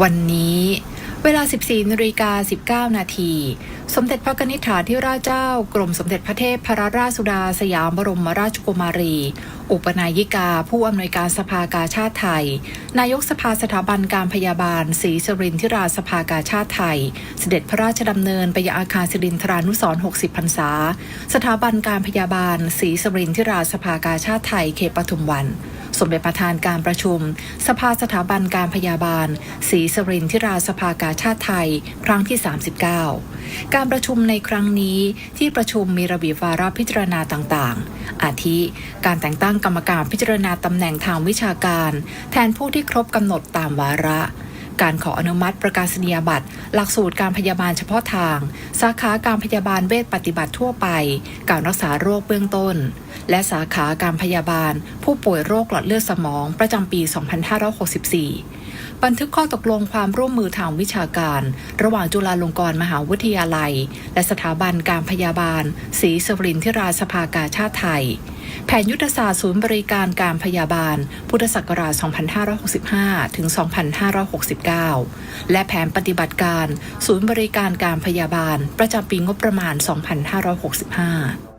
วันนี้เวลา 14นาฬิกา19 นาที สมเด็จพระกนิษฐาธิราชเจ้า กรมสมเด็จพระเทพพระราชสุดาสยามบรมราชกุมารี อุปนายิกา ผู้อำนวยการสภากาชาติไทย นายกสภาสถาบันการพยาบาลศรีสรินทิราสภากาชาติไทย เสด็จพระราชดำเนินไปยังอาคารสิรินทรานุสร60 พรรษา สถาบันการพยาบาลศรีสรินทิราสภากาชาติไทยเขตปทุมวัน สมเด็จประธานการประชุม สภาสถาบันการพยาบาลศรีสรินทิราสภากาชาติไทย ครั้งที่ 39 การประชุมในครั้งนี้ที่ประชุมมีระเบียบวาระพิจารณาต่างๆ อาทิ การแต่งตั้งกรรมการพิจารณาตำแหน่งทางวิชาการ แทนผู้ที่ครบกำหนดตามวาระการขออนุมัติประกาศนียบัตร หลักสูตรการพยาบาลเฉพาะทาง สาขาการพยาบาลเวชปฏิบัติทั่วไป การรักษาโรคเบื้องต้น และสาขาการพยาบาล ผู้ป่วยโรคหลอดเลือดสมองประจำปี 2564 บันทึกข้อตกลงความร่วมมือทางวิชาการ ระหว่างจุฬาลงกรณ์มหาวิทยาลัย และสถาบันการพยาบาลศรีสวรินทิราสภากาชาติไทย แผนยุทธศาสตร์ศูนย์บริการการพยาบาล พุทธศักราช 2565 ถึง 2569 และแผนปฏิบัติการ ศูนย์บริการการพยาบาล ประจำปีงบประมาณ 2565